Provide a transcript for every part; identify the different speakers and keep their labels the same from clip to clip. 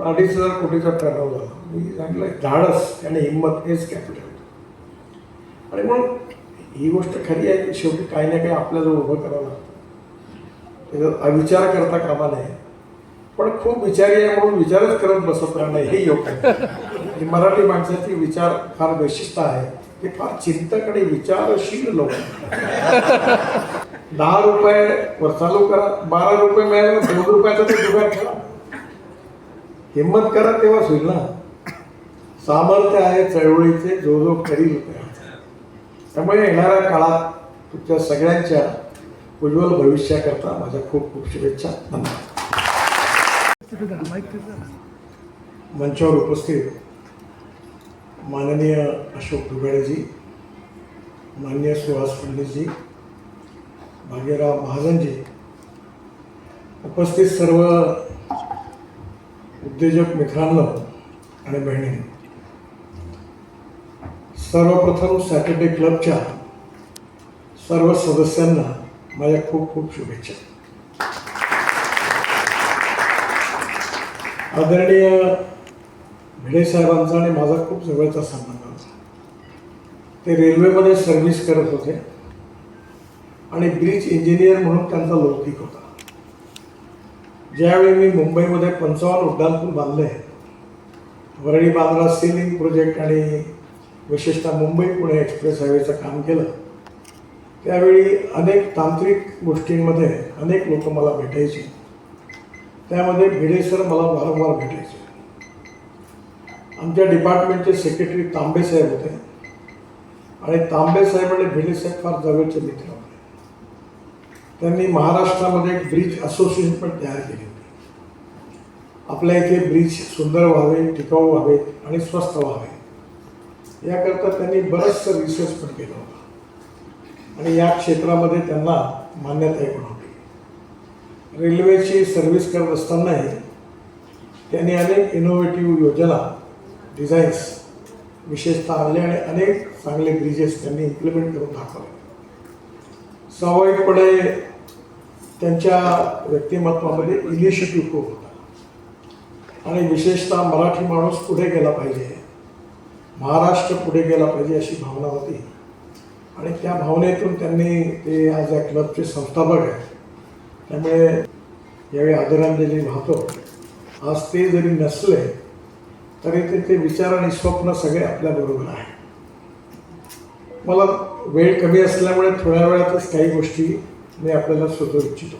Speaker 1: पण अडीच हजार कोटीचा ठरवलं मी सांगितलं धाडस आणि हिंमत हेच कॅपिटल आणि मग ही गोष्ट खरी आहे की शेवटी काही ना काही आपल्याला उभं करावं लागतं. त्याच्यात अविचार करता कामा नये. पण खूप विचारी आहे म्हणून विचारच करत बसत राहणं हे योग्य मराठी माणसाची विचार फार वैशिष्ट्य आहे. ते फार चिंतक आणि विचारशील लोक. दहा रुपये वर चालू करा बारा रुपये मिळाले दोन रुपयाचा ते जुगार करा. हिंमत करा तेव्हाच होईल ना. सामर्थ्य आहे चळवळीचे जो जो करील. त्यामुळे येणाऱ्या काळात तुमच्या सगळ्यांच्या उज्ज्वल भविष्याकरता माझ्या खूप खूप शुभेच्छा. धन्यवाद. मंचावर उपस्थित माननीय अशोक दुगाडेजी माननीय सुहास पंडितजी भाग्यराव महाजनजी उपस्थित सर्व उद्योजक मित्रांनो आणि बहिणी सर्वप्रथम सॅटर्डे क्लबच्या सर्व सदस्यांना माझ्या खूप खूप शुभेच्छा. आदरणीय भिडे साहेबांचा आणि माझा खूप जवळचा संबंध होता. ते रेल्वेमध्ये सर्व्हिस करत होते आणि ब्रिज इंजिनियर म्हणून त्यांचा लौकिक होता. ज्यावेळी मी मुंबईमध्ये पंचावन्न उड्डाणपूल बांधले वरळी बांद्रा सिलिंग प्रोजेक्ट आणि विशेषतः मुंबई पुणे एक्सप्रेस हायवेचं काम केलं त्यावेळी अनेक तांत्रिक गोष्टींमध्ये अनेक लोक मला भेटायचे. त्यामध्ये भिडे सर मला वारंवार भेटायचे. आमच्या डिपार्टमेंटचे सेक्रेटरी तांबे साहेब होते. आणि तांबे साहेब आणि भिडे साहेब फार जवळचे मित्र होते. त्यांनी महाराष्ट्रामध्ये एक ब्रिज असोसिएशन पण तयार केली. आपल्या इथे ब्रिज सुंदर व्हावे टिकाऊ व्हावेत आणि स्वस्त व्हावे. याकरता त्यांनी बरंचसं रिसर्च पण केलं होतं. आणि या क्षेत्रामध्ये त्यांना मान्यता पण होती. रेल्वेची सर्व्हिस करत असतानाही त्यांनी अनेक इनोव्हेटिव्ह योजना डिझाईन्स विशेषतः आणले आणि अनेक चांगले ब्रिजेस त्यांनी इम्प्लिमेंट करून दाखवले. स्वाभाविकपणे त्यांच्या व्यक्तिमत्वामध्ये इनिशिएटिव्ह खूप आणि विशेषतः मराठी माणूस पुढे गेला पाहिजे. महाराष्ट्र पुढे गेला पाहिजे अशी भावना होती. आणि त्या भावनेतून त्यांनी ते आज या क्लबचे संस्थापक आहेत. त्यामुळे यावेळी आदरांजली वाहतो. आज ते जरी नसले तरी ते ते विचार आणि स्वप्न सगळे आपल्याबरोबर आहे. मला वेळ कमी असल्यामुळे थोड्या वेळातच काही गोष्टी मी आपल्याला सुचवू इच्छितो.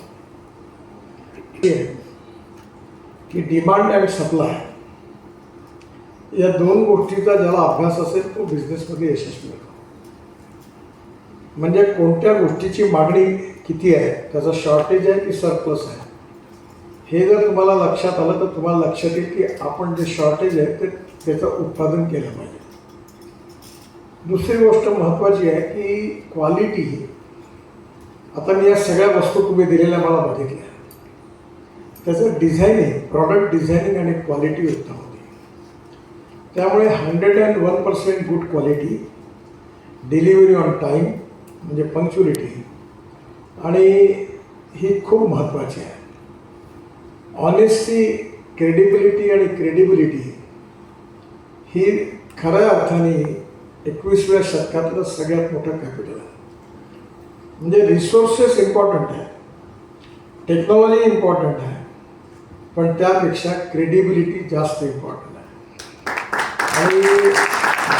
Speaker 1: की डिमांड अँड सप्लाय या दोन गोष्टीचा ज्याला अभ्यास असेल तो बिझनेसमध्ये यशस्वी होतो. म्हणजे कोणत्या गोष्टीची मागणी किती आहे त्याचा शॉर्टेज आहे की सरप्लस आहे? हे जर तुम्हाला लक्षात आलं तर तुम्हाला लक्षात येईल की आपण जे शॉर्टेज आहे ते त्याचं उत्पादन केलं पाहिजे. दुसरी गोष्ट महत्त्वाची आहे की क्वालिटी आता मी या सगळ्या वस्तू तुम्ही दिलेल्या मला बघितल्या. त्याचं डिझायनिंग प्रॉडक्ट डिझायनिंग आणि क्वालिटी उत्तम होती त्यामुळे hundred and one percent good quality delivery on time म्हणजे पंक्च्युलिटी आणि ही खूप महत्त्वाची आहे. ऑनेस्टी क्रेडिबिलिटी आणि क्रेडिबिलिटी ही खऱ्या अर्थाने एकवीसव्या शतकातलं सगळ्यात मोठं कॅपिटल आहे. म्हणजे रिसोर्सेस इम्पॉर्टंट आहे. टेक्नॉलॉजी इम्पॉर्टंट आहे. पण त्यापेक्षा क्रेडिबिलिटी जास्त इम्पॉर्टंट आहे. आणि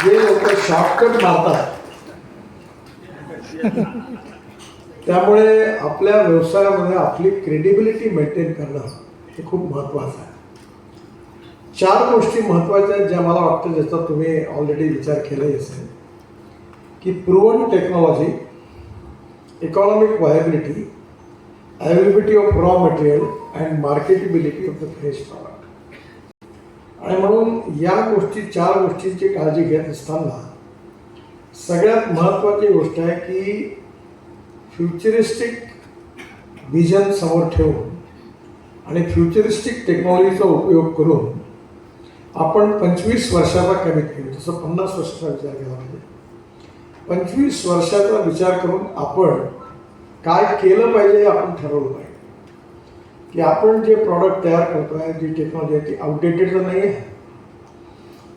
Speaker 1: जे लोक शॉर्टकट मारतात त्यामुळे आपल्या व्यवसायामध्ये आपली क्रेडिबिलिटी मेंटेन करणं हे खूप महत्त्वाचं आहे. चार गोष्टी महत्त्वाच्या आहेत ज्या मला वाटतं ज्याचा तुम्ही ऑलरेडी विचार केलाही असेल. की proven technology economic viability availability of raw material and marketability of the fresh product आणि म्हणून या गोष्टी चार गोष्टींची काळजी घेत असताना सगळ्यात महत्त्वाची गोष्ट आहे की फ्युचरिस्टिक विजन समोर ठेवून आणि फ्युचरिस्टिक टेक्नॉलॉजीचा उपयोग करून आपण पंचवीस वर्षाचा कमीत कमी जसं पन्नास वर्षाचा विचार केला पाहिजे पंचवीस वर्षाचा विचार करून आपण काय केलं पाहिजे हे आपण ठरवलं पाहिजे. की आपण जे प्रॉडक्ट तयार करतो आहे जी टेक्नॉलॉजी आहे ती आउटडेटेड तर नाही आहे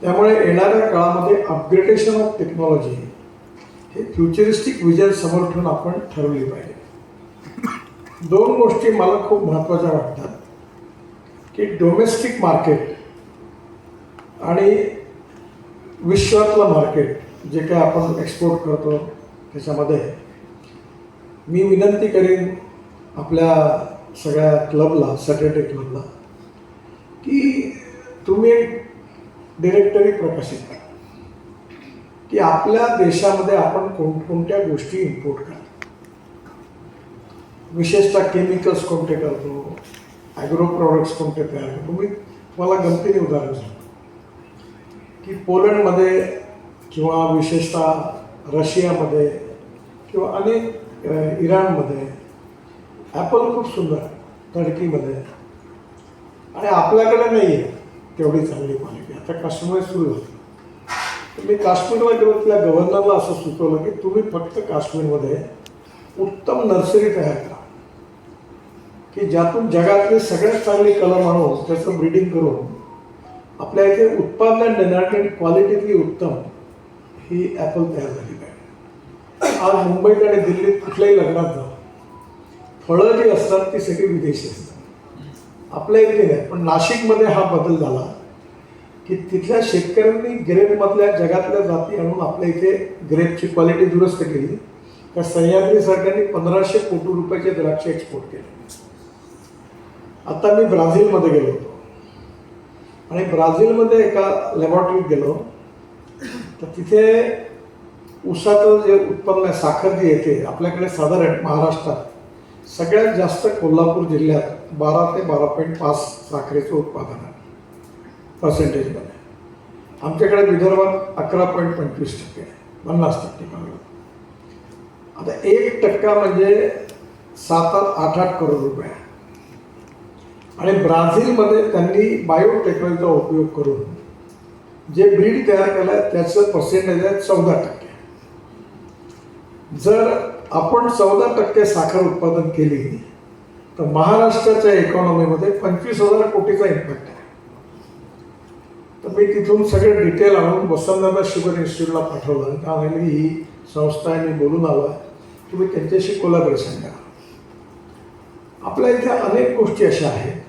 Speaker 1: त्यामुळे येणाऱ्या काळामध्ये अपग्रेडेशन ऑफ टेक्नॉलॉजी हे फ्युचरिस्टिक विजन समोर ठेवून आपण ठरवली पाहिजे. दोन गोष्टी मला खूप महत्त्वाच्या वाटतात. की डोमेस्टिक मार्केट आणि विश्वातलं मार्केट जे काय आपण एक्सपोर्ट करतो त्याच्यामध्ये. मी विनंती करेन आपल्या सगळ्या क्लबला सॅटर्डे क्लबला की तुम्ही एक डिरेक्टरी प्रकाशित करा. की आपल्या देशामध्ये आपण कोणकोणत्या गोष्टी इम्पोर्ट करतो. विशेषतः केमिकल्स कोणते करतो ॲग्रो प्रॉडक्ट्स कोणते तयार करतो. मी तुम्हाला गमतीने उदाहरण सांगतो. की पोलंडमध्ये किंवा विशेषतः रशियामध्ये किंवा अनेक इराणमध्ये ॲपल खूप सुंदर आहे टर्कीमध्ये आणि आपल्याकडे नाही आहे तेवढी चांगली क्वालिटी आता काश्मीर सुरू होती तर मी काश्मीरला गेलो गव्हर्नरला असं सुचवलं की तुम्ही फक्त काश्मीरमध्ये उत्तम नर्सरी तयार करा. की ज्यातून जगातली सगळ्यात चांगली कलम आणून त्याचं ब्रीडिंग करून आपल्या इथे उत्पादन देणारी क्वालिटीतली उत्तम ही ॲपल तयार झाली पाहिजे. आज मुंबईत आणि दिल्लीत कुठल्याही लग्नात जा फळं जी असतात ती सगळी विदेशी असतात. आपल्या इथे नाही पण नाशिकमध्ये हा बदल झाला की तिथल्या शेतकऱ्यांनी ग्रेपमधल्या जगातल्या जाती आणून आपल्या इथे ग्रेपची क्वालिटी दुरुस्त केली. त्या सह्याद्री सरकारने पंधराशे कोटी रुपयाचे द्राक्ष एक्सपोर्ट केले. आता मी ब्राझीलमध्ये गेलो होतो. आणि ब्राझीलमध्ये एका लॅबॉरेटरीत गेलो. तर तिथे ऊसाचं जे उत्पन्न आहे साखर जी येते आपल्याकडे साधारण महाराष्ट्रात सगळ्यात जास्त कोल्हापूर जिल्ह्यात बारा ते बारा पॉईंट पाच साखरेचं उत्पादन आहे. पर्सेंटेजमध्ये आमच्याकडे विदर्भात अकरा पॉईंट पंचवीस टक्के आहे. पन्नास टक्के कमी आता एक टक्का म्हणजे सात आठ आठ आठ करोड रुपये आहे. आणि ब्राझीलमध्ये त्यांनी बायोटेक्नॉलॉजीचा उपयोग करून जे ब्रीड तयार केलं आहे त्याचं पर्सेंटेज आहे चौदा टक्के. जर आपण चौदा टक्के साखर उत्पादन केली तर महाराष्ट्राच्या इकॉनॉमीमध्ये पंचवीस हजार कोटीचा इम्पॅक्ट आहे. तर मी तिथून सगळे डिटेल आणून वसंतदादा शुगर इन्स्टिट्यूटला पाठवलं. का म्हणाले की ही संस्था आहे मी बोलून आलो आहे तुम्ही त्यांच्याशी कोलॅबरेशन करा. आपल्या इथे अनेक गोष्टी अशा आहेत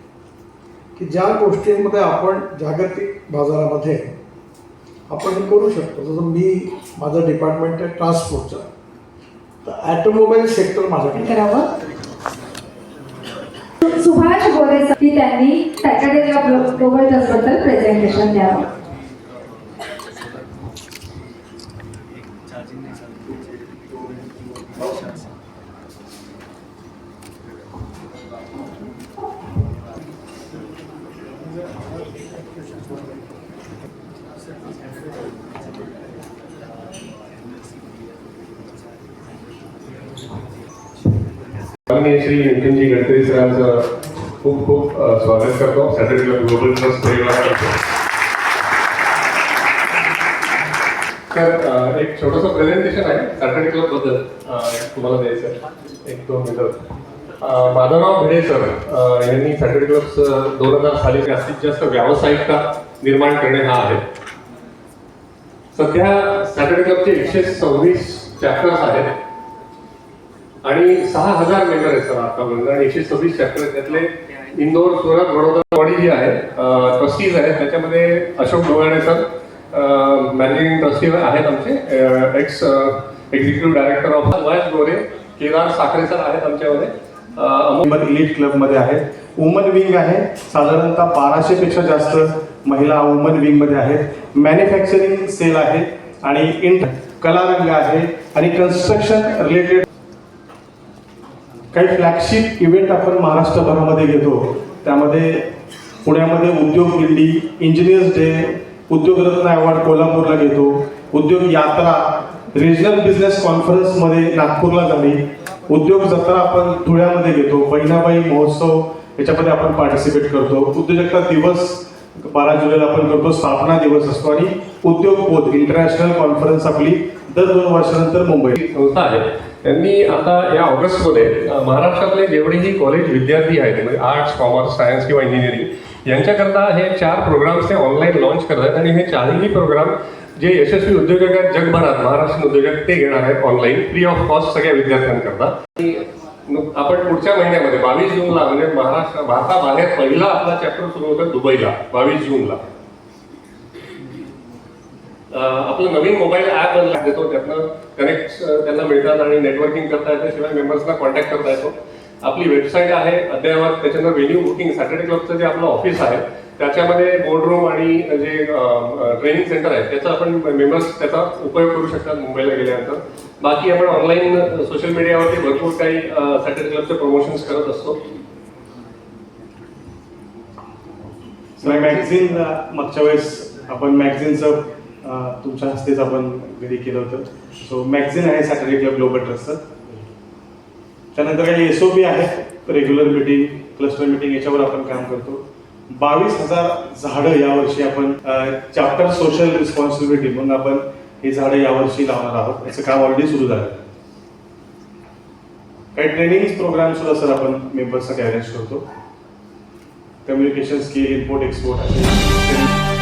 Speaker 1: की ज्या गोष्टींमध्ये आपण जागतिक बाजारामध्ये आपण हे करू शकतो. जसं मी माझं डिपार्टमेंट आहे ट्रान्सपोर्टचं ऑटोमोबाईल सेक्टर माझ्याकडे
Speaker 2: करावं. सुभाष गोरे की त्यांनी सॅटर्डे ऑफ ग्लोबलबद्दल प्रेझेंटेशन द्यावं.
Speaker 3: मी श्री नितीनजी गडकरी सरांचं खूप खूप स्वागत करतो. सॅटर्डे क्लब ग्लोबल ट्रस्ट परिवारातर्फे तर एक छोटंसं प्रेझेंटेशन आहे सॅटर्डे क्लबबद्दल. तुम्हाला द्यायचं आहे. एक दोन मिनिटं. माधवराव भिडे सर यांनी सॅटर्डे क्लब दोन हजार साली जास्तीत जास्त व्यावसायिकता निर्माण करणे हा आहे. सध्या सॅटर्डे क्लबचे एकशे सव्वीस चॅप्टर्स आहेत. आणि सहा हजार मेंबर आहेत सर आतापर्यंत आणि एकशे सव्वीस चॅप्टर त्यातले इंदोर सुरत वडोदरा बॉडी जी आहे ट्रस्टीज आहेत. त्याच्यामध्ये Ashok Dolane sir. Managing trustee आहेत आमचे. Ex executive director of Subhash Gore Kedar Sakhare sir आहेत आमच्यामध्ये. अ, अमोल
Speaker 4: इलिट क्लबमध्ये आहेत वुमन विंग आहे. साधारणतः बाराशेपेक्षा जास्त महिला वुमन विंगमध्ये आहेत. मॅन्युफॅक्चरिंग सेल आहे. आणि इंट कलारंग आहे. आणि कन्स्ट्रक्शन रिलेटेड काही फ्लॅगशिप इव्हेंट आपण महाराष्ट्रभरामध्ये घेतो. त्यामध्ये पुण्यामध्ये उद्योग दिंडी इंजिनियर्स डे उद्योगरत्न अवॉर्ड कोल्हापूरला घेतो. उद्योग यात्रा रिजनल बिझनेस कॉन्फरन्समध्ये नागपूरला झाली उद्योग जत्रा आपण धुळ्यामध्ये घेतो. बहिणाबाई महोत्सव याच्यामध्ये आपण पार्टिसिपेट करतो. उद्योजकता दिवस बारा जुलैला आपण करतो. स्थापना दिवस असतो. आणि उद्योग बोध इंटरनॅशनल कॉन्फरन्स आपली दर दोन वर्षानंतर मुंबई
Speaker 3: संस्था आहे. त्यांनी आता या ऑगस्टमध्ये महाराष्ट्रातले जेवढेही कॉलेज विद्यार्थी आहेत म्हणजे आर्ट्स कॉमर्स सायन्स किंवा इंजिनिअरिंग यांच्याकरता हे चार प्रोग्राम्स ते ऑनलाईन लॉन्च करत आहेत आणि हे चारही प्रोग्राम जे यशस्वी उद्योजक आहेत जगभरात महाराष्ट्र उद्योजक ते घेणार आहेत ऑनलाईन फ्री ऑफ कॉस्ट सगळ्या विद्यार्थ्यांकरता. आपण पुढच्या महिन्यामध्ये बावीस जूनला म्हणजे महाराष्ट्र भारताबाहेर पहिला आपला चॅप्टर सुरू होतो दुबईला बावीस जूनला. आपलं नवीन मोबाईल ॲप देतो त्यातनं कनेक्ट त्यांना मिळतात आणि नेटवर्किंग करता येतं शिवाय मेंबर्सना कॉन्टॅक्ट करता येतो. आपली वेबसाईट आहे अद्ययावत त्याच्यानंतर व्हेन्यू बुकिंग सॅटर्डे क्लबचं जे आपलं ऑफिस आहे त्याच्यामध्ये बोर्डरूम आणि जे ट्रेनिंग सेंटर आहे त्याचा आपण मेंबर्स त्याचा उपयोग करू शकतात मुंबईला गेल्यानंतर. बाकी आपण ऑनलाईन सोशल मीडियावरती भरपूर काही सॅटर्डे क्लबचे प्रमोशन्स करत असतो.
Speaker 4: मॅगझिन मागच्या वेळेस आपण मॅगझिनचं तुमच्या हस्तेच आपण घरी केलं होतं. सो मॅगझिन आहे सॅटर्डे क्लब ग्लोबल ट्रस्टचं त्यानंतर काही एस ओ पी आहे रेग्युलर मिटिंग क्लस्टर मिटिंग याच्यावर आपण काम करतो. बावीस हजार झाडं यावर्षी आपण चॅप्टर सोशल रिस्पॉन्सिबिलिटी म्हणून आपण हे झाडं यावर्षी लावणार आहोत. याचं काम ऑलरेडी सुरू झालं. काही ट्रेनिंग प्रोग्राम सुद्धा सर आपण मेंबर्ससाठी अरेंज करतो. कम्युनिकेशन स्किल इम्पोर्ट एक्सपोर्ट असे.